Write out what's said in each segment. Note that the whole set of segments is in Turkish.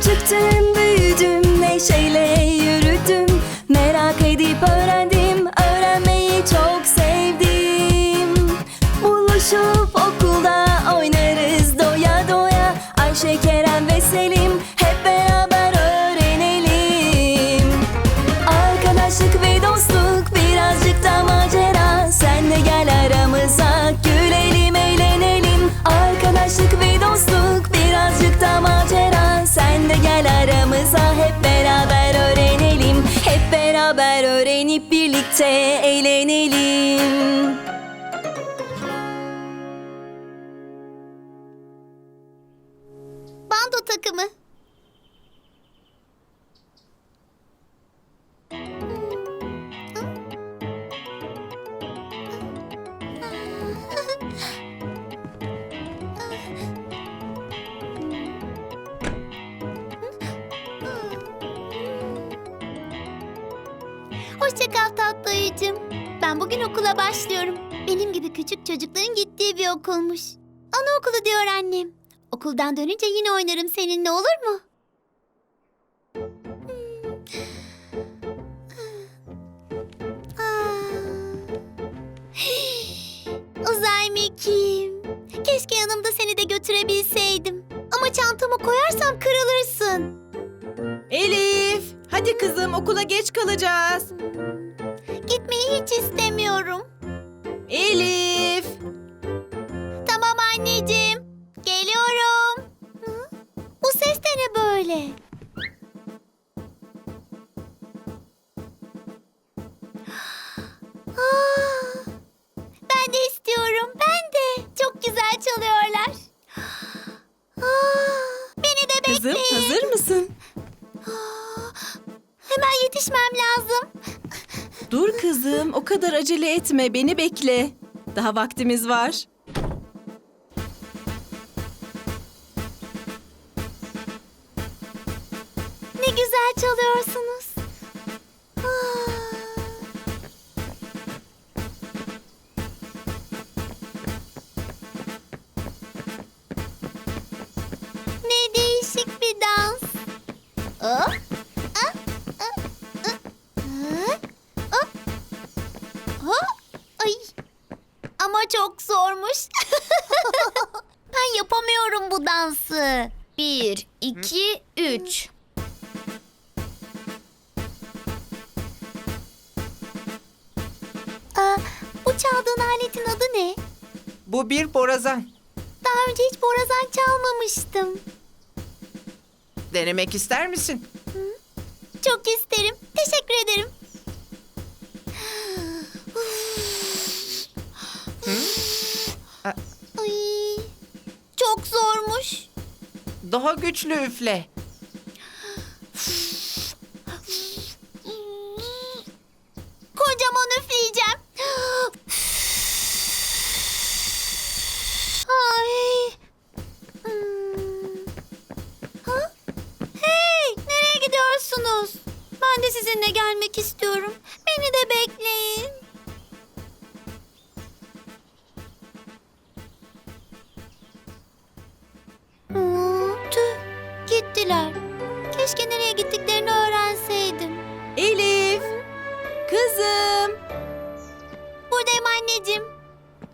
Küçüktüm beraber öğrenip birlikte eğlenelim Bando takımı. Hoşça kal tatlı ayıcığım. Ben bugün okula başlıyorum. Benim gibi küçük çocukların gittiği bir okulmuş. Anaokulu diyor annem. Okuldan dönünce yine oynarım seninle olur mu? Uzay mekiğim. Keşke yanımda seni de götürebilseydim. Ama çantamı koyarsam kırılırsın. Kadar acele etme, beni bekle. Daha vaktimiz var. Ne güzel çalıyorsunuz. Çok zormuş. ben yapamıyorum bu dansı. Bir, iki, üç. Aa, bu çaldığın aletin adı ne? Bu bir borazan. Daha önce hiç borazan çalmamıştım. Denemek ister misin? Çok isterim. Teşekkür ederim. Ay, çok zormuş. Daha güçlü üfle. Keşke nereye gittiklerini öğrenseydim. Elif, kızım. Buradayım anneciğim.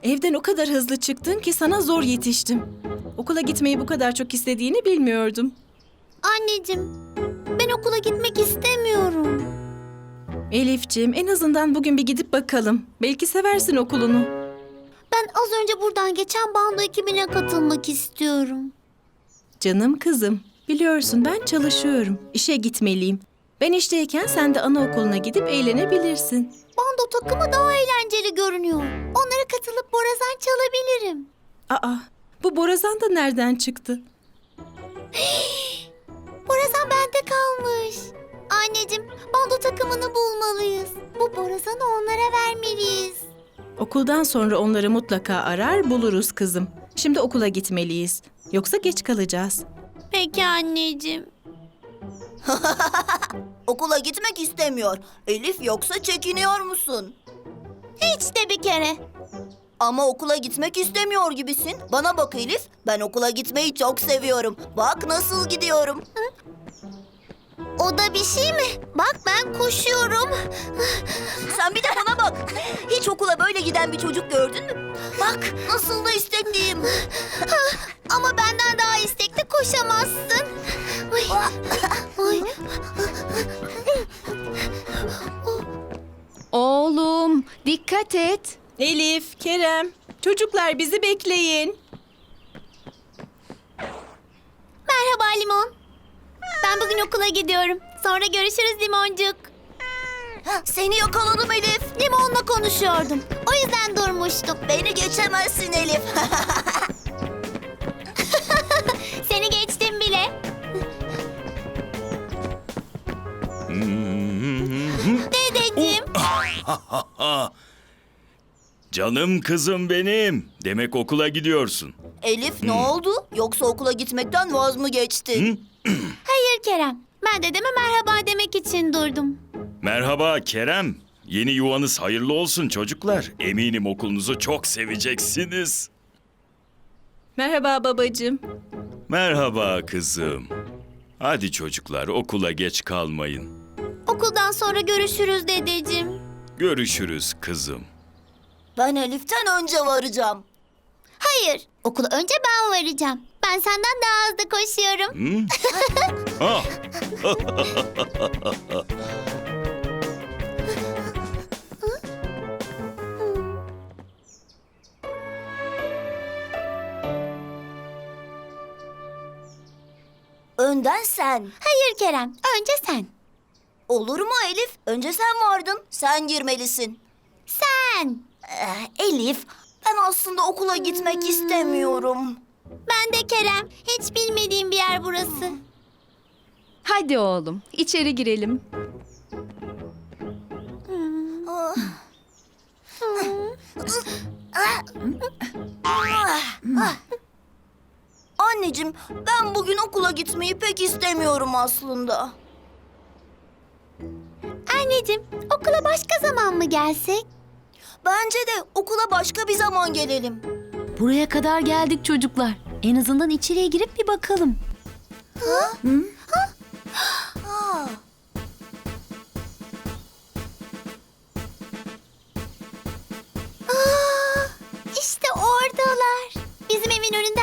Evden o kadar hızlı çıktın ki sana zor yetiştim. Okula gitmeyi bu kadar çok istediğini bilmiyordum. Anneciğim, ben okula gitmek istemiyorum. Elifciğim, en azından bugün bir gidip bakalım. Belki seversin okulunu. Ben az önce buradan geçen bando ekibine katılmak istiyorum. Canım kızım, biliyorsun ben çalışıyorum. İşe gitmeliyim. Ben işteyken sen de anaokuluna gidip eğlenebilirsin. Bando takımı daha eğlenceli görünüyor. Onlara katılıp borazan çalabilirim. Aa, bu borazan da nereden çıktı? Borazan bende kalmış. Anneciğim, bando takımını bulmalıyız. Bu borazanı onlara vermeliyiz. Okuldan sonra onları mutlaka arar buluruz kızım. Şimdi okula gitmeliyiz. Yoksa geç kalacağız. Peki anneciğim. Okula gitmek istemiyor. Elif yoksa çekiniyor musun? Hiç de bir kere. Ama okula gitmek istemiyor gibisin. Bana bak Elif, ben okula gitmeyi çok seviyorum. Bak nasıl gidiyorum. O da bir şey mi? Bak ben koşuyorum. Sen bir de bana bak. Hiç okula böyle giden bir çocuk gördün mü? Bak nasıl da istekliyim. Ama benden daha istekli koşamazsın. Ay. Ay. Oğlum dikkat et. Elif, Kerem, çocuklar bizi bekleyin. Merhaba Limon. Ben bugün okula gidiyorum. Sonra görüşürüz Limoncuk. Seni yakaladım Elif. Limon'la konuşuyordum. O yüzden durmuştum. Beni geçemezsin Elif. Seni geçtim bile. Dedeciğim. Canım kızım benim. Demek okula gidiyorsun. Elif ne oldu? Yoksa okula gitmekten vaz mı geçtin? Kerem. Ben dedeme merhaba demek için durdum. Merhaba Kerem. Yeni yuvanız hayırlı olsun çocuklar. Eminim okulunuzu çok seveceksiniz. Merhaba babacığım. Merhaba kızım. Hadi çocuklar okula geç kalmayın. Okuldan sonra görüşürüz dedeciğim. Görüşürüz kızım. Ben Elif'ten önce varacağım. Hayır. Okula önce ben varacağım. Ben senden daha hızlı koşuyorum. Hı? ah, Önden sen. Hayır Kerem. Önce sen. Olur mu Elif? Önce sen vardın. Sen girmelisin. Sen. Eh, Elif, ben aslında okula gitmek istemiyorum. Ben de Kerem. Hiç bilmediğim bir yer burası. Hadi oğlum içeri girelim. Anneciğim, ben bugün okula gitmeyi pek istemiyorum aslında. Anneciğim okula başka zaman mı gelsek? Bence de okula başka bir zaman gelelim. Buraya kadar geldik çocuklar. En azından içeriye girip bir bakalım. Ha. Aa, işte oradalar. Bizim evin önünden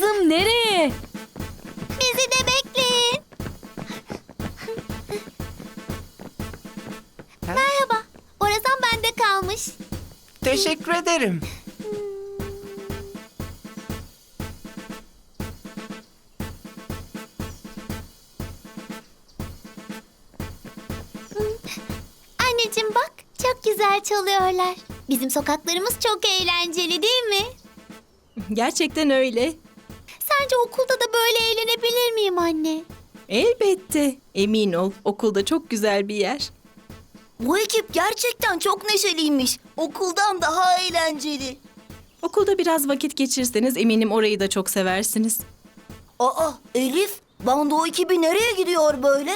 Kızım nereye? Bizi de bekleyin. Merhaba. Borazan bende kalmış. Teşekkür ederim. Anneciğim bak çok güzel çalıyorlar. Bizim sokaklarımız çok eğlenceli değil mi? Gerçekten öyle. Sence okulda da böyle eğlenebilir miyim anne? Elbette. Emin ol, okulda çok güzel bir yer. Bu ekip gerçekten çok neşeliymiş. Okuldan daha eğlenceli. Okulda biraz vakit geçirseniz eminim orayı da çok seversiniz. Aa, Elif, bando ekibi nereye gidiyor böyle?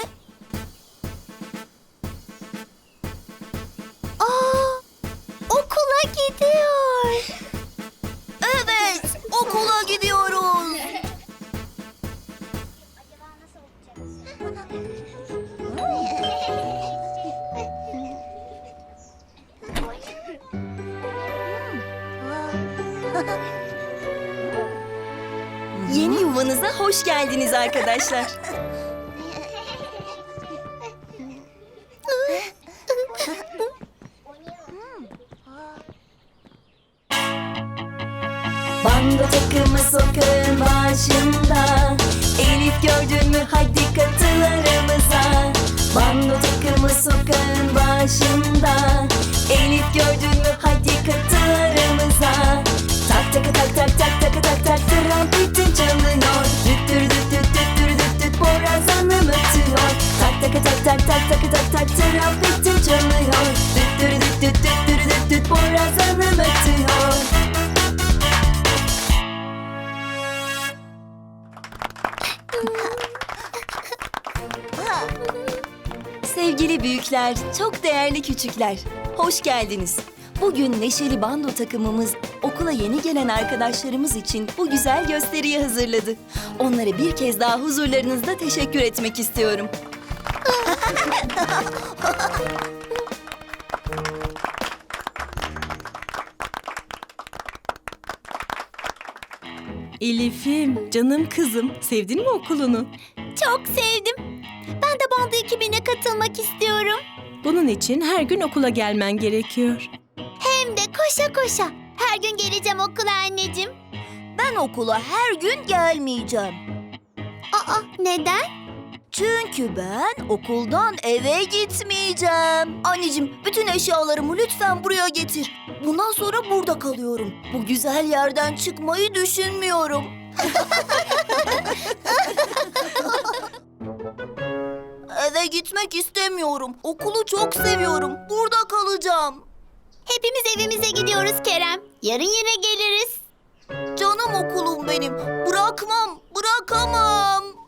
Yeni yuvanıza hoş geldiniz arkadaşlar. Tak tak tak tak tak tak Trampetin çalıyor Düt dür düt düt düt dür düt düt Borazanım ötüyor Sevgili büyükler, çok değerli küçükler. Hoş geldiniz. Bugün neşeli bando takımımız okula yeni gelen arkadaşlarımız için bu güzel gösteriyi hazırladı. Onlara bir kez daha huzurlarınızda teşekkür etmek istiyorum. Elif'im, canım kızım. Sevdin mi okulunu? Çok sevdim. Ben de bando ekibine katılmak istiyorum. Bunun için her gün okula gelmen gerekiyor. Hem de koşa koşa. Her gün geleceğim okula anneciğim. Ben okula her gün gelmeyeceğim. Aa neden? Çünkü ben okuldan eve gitmeyeceğim. Anneciğim bütün eşyalarımı lütfen buraya getir. Bundan sonra burada kalıyorum. Bu güzel yerden çıkmayı düşünmüyorum. eve gitmek istemiyorum. Okulu çok seviyorum. Burada kalacağım. Hepimiz evimize gidiyoruz Kerem. Yarın yine geliriz. Canım okulum benim. Bırakmam, bırakamam.